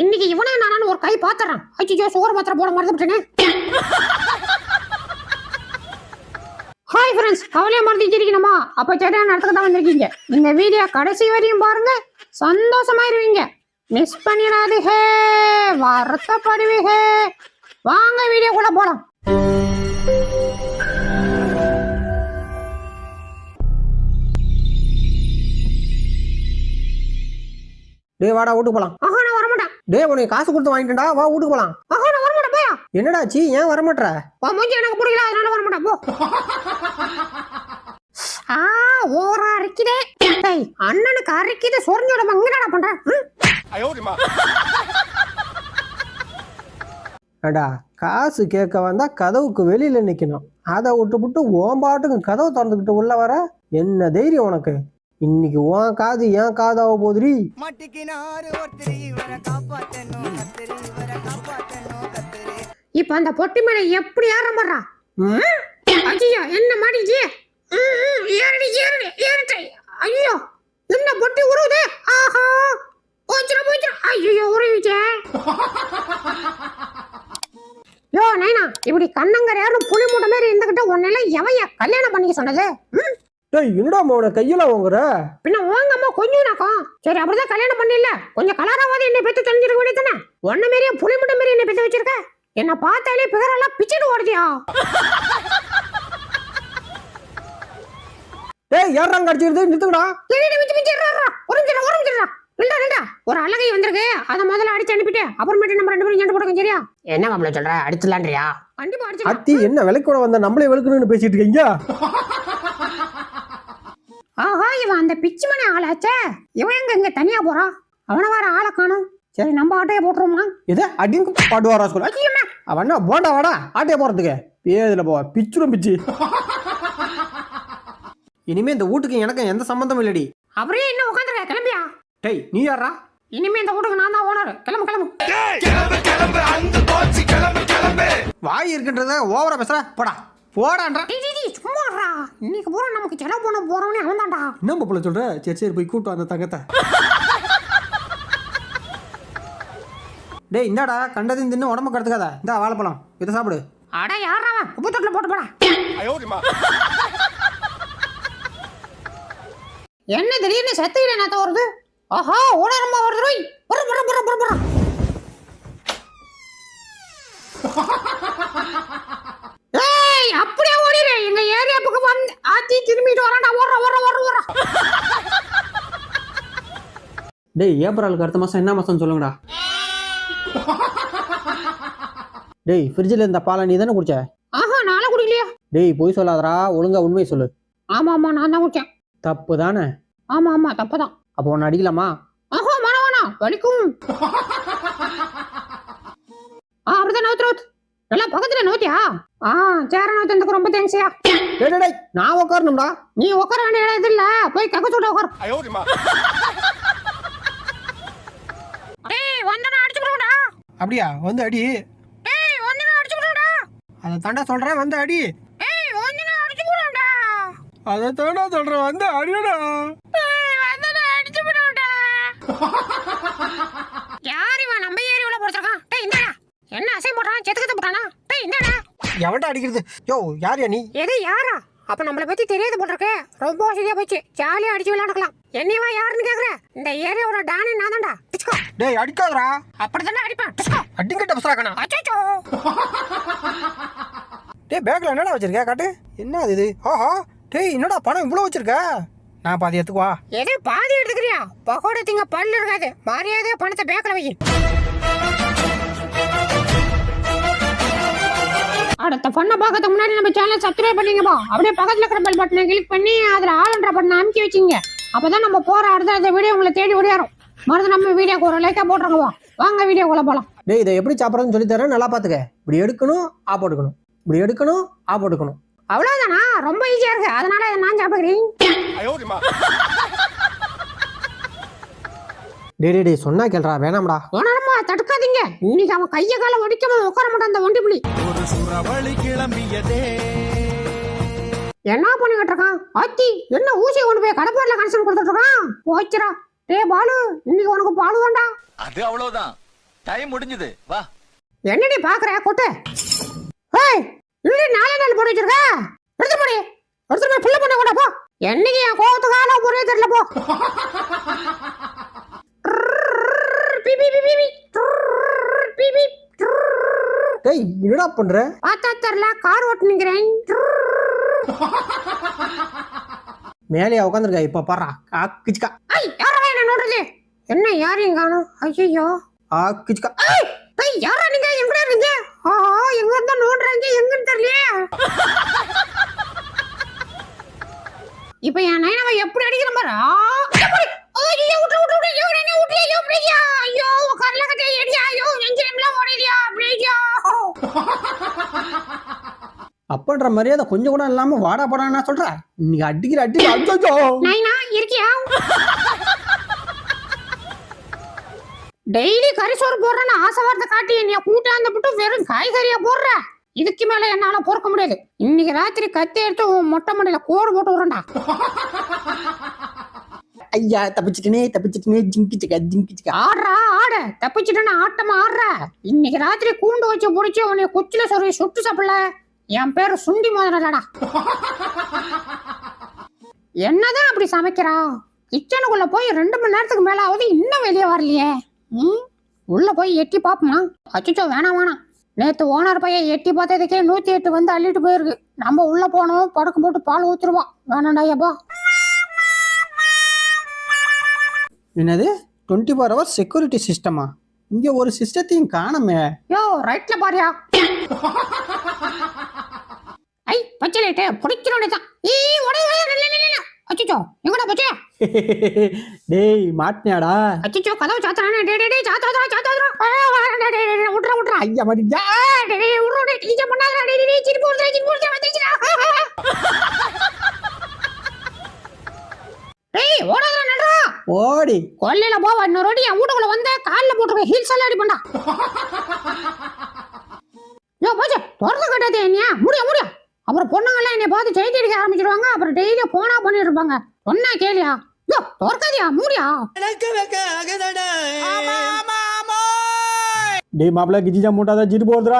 இன்னைக்கு இவனே நானும் ஒரு கை பாத்துறான். ஐயோ சோறு மாத்திரம் போட மறந்துட்டேனே ஹாய் ஃப்ரெண்ட்ஸ் கவலையை மறந்துச்சிருக்கணுமா அப்ப சரியான இடத்துக்கு தான் வந்திருக்கீங்க. இந்த வீடியோ கடைசி வரையும் பாருங்க. சந்தோஷமாயிருவீங்க. மிஸ் பண்ணிடாதீங்க. வருத்தப்படுவீங்க. வாங்க வீடியோக்குள்ள போலாம். டே வாடா வீட்டுக்கு போலாம். ஆஹா டேய் உனக்கு காசு கொடுத்து வாங்கிட்டேன்டா வா வீட்டுக்கு போலாம். ஆஹா நான் வரமாட்டேன் போயா. என்னடாச்சி ஏன் வரமாட்ற? உன் மூஞ்சி எனக்கு பிடிக்கல அதனால வரமாட்டேன் போ. ஆ ஓரா அரைக்குதே டேய் அண்ணனுக்கு அரைக்குது சொரிஞ்சு விடாம என்னடா பண்ற? ம்? அடா காசு கேட்க வந்தா கதவுக்கு வெளியில நிக்கணும். அதை விட்டுப்புட்டு ஓம்பாட்டுக்கு கதவு திறந்துக்கிட்டு உள்ள வர? என்ன தைரியம் உனக்கு? இன்னைக்கு உன் காது ஏன் காதாக போதுரி இப்ப அந்த பொட்டி மேல எப்படி ஏறமாடுறா ஐயோ என்ன மாடிச்சு ஏறடி ஏறடி ஏறிட்டை ஐயோ என்ன பொட்டி உருவுது? ஆஹா போச்சுடா போச்சுடா. ஐயோ உருவிச்சே. யோ நைனா இப்படி கண்ணங்கரையாரும் புளி மூட்டை மாதிரி இருந்துகிட்ட உன்னெல்லாம் எவைய கல்யாணம் பண்ணிக்க சொன்னது? டேய் என்னடா உன கையில வாங்குற? பின்ன உங்க அம்மா கொஞ்சம் நாக்கம் சரி அப்படிதான் கல்யாணம் பண்ணிடல கொஞ்சம் கலராவது என்னை பெத்து தெரிஞ்சிருக்க வேண்டியதானே ஒன்ன மாரியே புளி மூட்டை மாரி என்னை பெத்து வச்சிருக்க? என்ன பார்த்தாலே பிகரெல்லாம் பிச்சுட்டு ஓடுதியா? டேய் ஏறாங்க அடிச்சிருது நிறுத்துக்கடா என்னடி மிச்சு மிச்சு இருடா ஒரு நிமிஷம் நில்டா நில்டா ஒரு அழகை வந்திருக்கு. அதை முதல்ல அடிச்சு அனுப்பிட்டு அப்புறமேட்டு நம்ம ரெண்டு பேரும் சண்டை போடுங்க சரியா? என்ன மாப்பிள்ள சொல்ற? அடிச்சலான்றியா கண்டிப்பா அடிச்சு அத்தி என்ன விலைக்கூட வந்த நம்மளே வெளுக்கணும்னு பேசிட்டு இருக்கீங்க? அந்த பிச்சு மணி ஆளாச்சே? இவன் எங்க இங்க தனியா போறான் அவன வர ஆளை காணும். சரி நம்ம ஆட்டையை போட்டுருமா எதை அடிங்க பாடுவாரா சொல்ல அவன் போண்டா வாடா? ஆட்டைய போறதுக்கு பேதுல போ பிச்சுரும் பிச்சு. இனிமே இந்த வீட்டுக்கு எனக்கு எந்த சம்பந்தம் இல்லடி. அப்படியே இன்னும் உட்காந்துருக்க கிளம்பியா? டேய் நீ யாரா இனிமே இந்த வீட்டுக்கு நான் தான் ஓனர் கிளம்பு கிளம்பு. வாய் இருக்கின்றத ஓவரா பேசுற? போடா. போடான்றா? டேய், டேய், டேய், சும்மா இருடா. இன்னைக்கு பூரா நமக்கு செலவு பண்ண போறவனே அவன் தான்டா என்ன மாப்பிள்ள சொல்ற? சரி சரி போய் கூட்டு அந்த தங்கத்தை. டேய் இந்தாடா கண்டதையும் தின்னு உடம்பு கடுத்துக்காத. இந்தா வாழைப்பழம். இதை சாப்பிடு. அட யாரா உப்பு தொட்டில் போட்டு போடா. என்ன திடீர்னு செத்துக்கிட்ட நேத்த வருது? ஆஹா ஓடரமா வருது ரோய் புற புற புற புற புற ஏய் அப்படியே ஓடிடு எங்க ஏரியா பக்கம் வந்து ஆத்தி திரும்பிட்டு வரான்டா ஓடுற ஓடுற ஓடுற ஓடுற டேய் ஏப்ரலுக்கு அடுத்த மாதம் என்ன மாதம் சொல்லுங்கடா. டேய் ஃப்ரிட்ஜில் இந்த பாலை நீ தானே குடிச்ச? ஆஹா நாளை குடிக்கலையா. டேய் பொய் சொல்லாதடா ஒழுங்கா உண்மை சொல்லு. ஆமா ஆமா நான் தான் குடிச்சேன். தப்பு தானே? ஆமா ஆமா தப்புதான். அப்போ உன்னை அடிக்கலாமா? ஆஹா வேணா வேணா வலிக்கும். ஆ அப்படிதான் நவுத்து நல்லா பக்கத்துல நோத்தியா ஆ சேர நவுத்துறதுக்கு ரொம்ப தேங்க்ஸ்யா. நான் உட்காரணும்டா நீ உட்கார வேண்டிய இடம் இது இல்ல. போய் கக்க சொல்ல உட்கார் டேய் வந்தனா அடிச்சு போடுடா அப்படியா? வந்து அடி. அதை தாண்டா சொல்கிறேன் வந்து அடி. அதை தாண்டா சொல்கிறேன் வந்து போடுடா யார் இவன்? நம்ம ஏரியாவுல போறதுக்கான் டேய் இந்தடா. என்ன அசை போடுறான் செத்துக்கத்த போட்டானா டேய் இந்தடா. எவன்டா அடிக்கிறது? யோ யார் நீ? எது யாரா? அப்ப நம்மளை பத்தி தெரியாது போட்டிருக்கு. ரொம்ப வசதியா போச்சு. ஜாலியா அடிச்சு விளையாண்டுக்கலாம். என்னையவா யாருன்னு கேக்குற? இந்த ஏரியாவோட டானி நான் தான்டா டிஸ்கோ டேய் அடிக்காதடா. அப்படித்தானே அடிப்பேன். டிஸ்கோ அடிங்கிட்ட பசராக்கணா அச்சோ டேய் பேக்கில் என்னடா வச்சிருக்க? காட்டு. என்ன இது? ஆஹா. டேய் என்னடா பணம் இவ்வளோ வச்சிருக்க? நான் பாதி எடுத்துக்குவா எது பாதி எடுத்துக்கிறியா? பகோட திங்க பல்லு இருக்காது. மரியாதையா பணத்தை பேக்கல வை. அடுத்த பண்ண பார்க்கறதுக்கு முன்னாடி நம்ம சேனல் சப்ஸ்கிரைப் பண்ணீங்கப்பா அப்படியே பக்கத்துல இருக்கிற பெல் பட்டனை கிளிக் பண்ணி அதுல ஆளுன்ற பட்டனை அமைக்கி வச்சிங்க அப்பதான் நம்ம போற அடுத்த அடுத்த வீடியோ உங்களை தேடி ஓடியாரும். மருந்து நம்ம வீடியோக்கு ஒரு லைக்கா போட்டுருங்கப்பா வாங்க வீடியோக்குள்ள போலாம். டேய் இதை எப்படி சாப்பிட்றதுன்னு சொல்லி தரேன். நல்லா பார்த்துக்க இப்படி எடுக்கணும் ஆ போட்டுக்கணும். இப்படி எடுக்கணும் ஆ போட்டுக்கணும். அவ்வளவுதானா? ரொம்ப ஈஸியா இருக்கு. அதனால நான் சாப்பிடுறேன் டேய் சொன்னா கேள்றா வேணாம்டா. உணரமா தடுக்காதீங்க. இன்னைக்கு அவன் கைய கால ஒடிக்காம உட்கார மாட்டான் அந்த ஒண்டி புலி. ஒரு சுறவழி கிளம்பியதே. என்ன பண்ணிக்கிட்டு இருக்கான்? ஆத்தி என்ன ஊசியை கொண்டு போய் கடப்பாடுல கனெக்ஷன் கொடுத்துட்டு இருக்கான் போச்சுடா. டே பாலு இன்னைக்கு உனக்கு பாலு வேண்டா அது அவ்வளவுதான். டைம் முடிஞ்சது. வா. என்னடி பாக்குற? கொட்டு. ஏய் இல்லடி நாலே நாள் போட்டு வச்சிருக்க? எடுத்து போடி. எடுத்து போய் புள்ள பண்ண கூட போ. என்னைக்கு என் கோவத்துக்கான ஒரே தெரியல பி, பி, பி, பி, பி. பி, பி. டேய் என்னடா பண்ற பார்த்தா தெரியல கார் ஓட்டு நிக்கிறேன் மேலேயா உட்காந்துருக்கா இப்ப பாறா ஆக்கிச்சுக்கா ஐய் யாரா என்ன நோடுறது என்ன யாரையும் காணும் ஐயோ ஆக்கிச்சுக்கா ஐய் யாரா நீங்க எங்க இருக்கீங்க ஆ எங்க இருந்தா நோடுறீங்க எங்கன்னு தெரியலையே இப்ப என் நயனவை எப்படி அடிக்கிற ஆ, எப்படி? ஐயோ, விட்டு, விட்டு, விட்டு, ஐயோ, என்ன விட்டு, ஐயோ? ஐயோ, கரல கட்டைய எடியா, ஐயோ, நெஞ்சிலெல்லாம் ஓடிடியா, அப்படியா? அப்பன்ற மரியாதை கொஞ்சம் கூட இல்லாம வாடா போடான்னு சொல்ற? இன்னைக்கு அடிக்கிற அடி அச்சோ நைனா, இருக்கியா? டெய்லி கறி சோறு போடுறேன்னு ஆசை வார்த்தை காட்டி என்னைய கூட்டாந்து விட்டு வெறும் காய்கறியா போடுற? இதுக்கு மேல என்னால பொறுக்க முடியாது. இன்னைக்கு ராத்திரி கத்தி எடுத்து உன் மொட்டை மண்டையில கோடு போட்டு விடுறேன்டா. ஐயா தப்பிச்சிட்டனே தப்பிச்சிட்டனே ஜிங்கிச்சுக்கா ஜிங்கிச்சுக்கா ஆடுறா ஆடு. தப்பிச்சுட்டேன்னு ஆட்டமா ஆடுற. இன்னைக்கு ராத்திரி கூண்டு வச்சு புடிச்சு உன்னை குச்சில சொருவி சுட்டு சாப்பிடல என் பேரு சுண்டி முதலடா என்னதான் அப்படி சமைக்கிறா? கிச்சனுக்குள்ள போய் ரெண்டு மணி நேரத்துக்கு மேல ஆகுது இன்னும் வெளியே வரலையே. ம் உள்ள போய் எட்டி பாப்போமா? அச்சோ வேணாம் வேணாம். நேத்து ஓனர் பையன் எட்டி பார்த்ததுக்கே நூத்தி எட்டு வந்து அள்ளிட்டு போயிருக்கு. நம்ம உள்ள போனோம் படுக்க போட்டு பால் ஊத்துருவோம் வேணாண்டா ஐயப்பா என்னது? டுவெண்ட்டி ஃபோர் ஹவர்ஸ் செக்யூரிட்டி சிஸ்டமா இங்க ஒரு சிஸ்டத்தையும் காணமே. யோ ரைட்ல பாரியா. ஐ பச்சை லைட்டு பிடிக்கிறோட தான். ஈ அச்சோ எங்கடா பச்சை? டேய் மாட்டினியாடா. அச்சோ கதவு சாத்துறானே. டே டே டே சாத்துறா சாத்துறா விட்றா விட்றா ஐயா மாட்டிக்கிட்டா டே டே விட்றா டே டீச்சர் பண்ணாதடா டே டே டே சிரிப்பு வருதா சிரிப்பு வருதா வந்துச்சுடா டேய் ஓடாதடா நடடா ஓடி. கொல்லையில போவா இன்னொரு வாட்டி என் வீட்டுக்குள்ள வந்த கால்ல போட்டுருக்க ஹீல்ஸ் எல்லாம் அடி பண்ணா. யோ போச்சு. திறந்து கட்டாதே என்னையா? முடியா முடியா? அப்புறம் பொண்ணுங்கெல்லாம் என்னை பார்த்து செய்தி அடிக்க ஆரம்பிச்சிடுவாங்க அப்புறம் டெய்லி போனா பண்ணிட்டு இருப்பாங்க சொன்னா கேளியா? யோ திறக்காதியா மூடியா? டேய் மாப்பிள்ள கிஜிஜா மூட்டாதான் ஜிட்டு போடுறா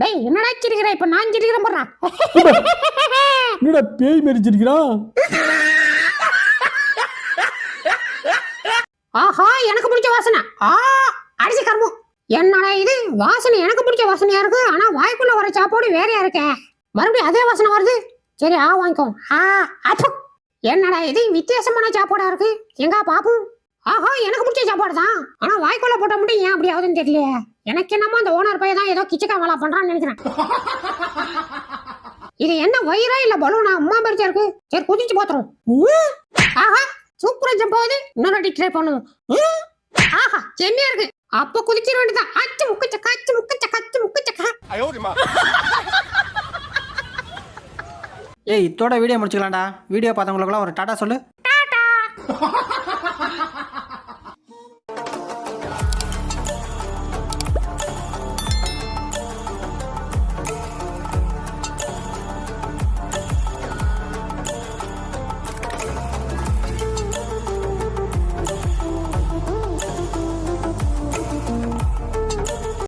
டேய் என்னடா சிரிக்கிற? இப்ப நான் சிரிக்கிறேன் போடுறா. என்னடா பேய் மரிச்சிருக்கிறான் ஆஹா எனக்கு பிடிச்ச வாசனை. ஆ அடிச்சு கர்மம் என்னடா இது? வாசனை எனக்கு பிடிச்ச வாசனையா இருக்கு. ஆனா வாய்க்குள்ள வர சாப்பாடு வேறையா இருக்கே. மறுபடியும் அதே வாசனை வருது? சரி ஆ வாங்கிக்கோ. ஆ அப்பு. என்னடா இது? வித்தியாசமான சாப்பாடா இருக்கு. எங்க பாப்பு? ஆஹா எனக்கு பிடிச்ச சாப்பாடு தான் ஆனா வாய்க்குள்ள போட்ட மட்டும் ஏன் அப்படி ஆகுதுன்னு தெரியலையே. எனக்கு என்னமோ அந்த ஓனர் பையன் தான் ஏதோ கிச்சக்கா வேலை பண்றான்னு நினைக்கிறேன். இது என்ன வயிறா இல்ல பலூனா அம்மா பரிச்சா இருக்கு. சரி குதிச்சு பாத்துரும். ஆஹா சூப்பரா ஜம்ப் ஆகுது. இன்னொரு அடி ட்ரை பண்ணுவோம் ஆஹா செம்மையா இருக்கு. அப்ப குதிச்சிட வேண்டியதான் அச்சு முக்கச்சக்கா அச்சு முக்கச்சக்கா அச்சு முக்கச்சக்கா. ஏய் இதோட வீடியோ முடிச்சுக்கலாம்டா. வீடியோ பார்த்தவங்களுக்குலாம் ஒரு டாடா சொல்லு. டாடா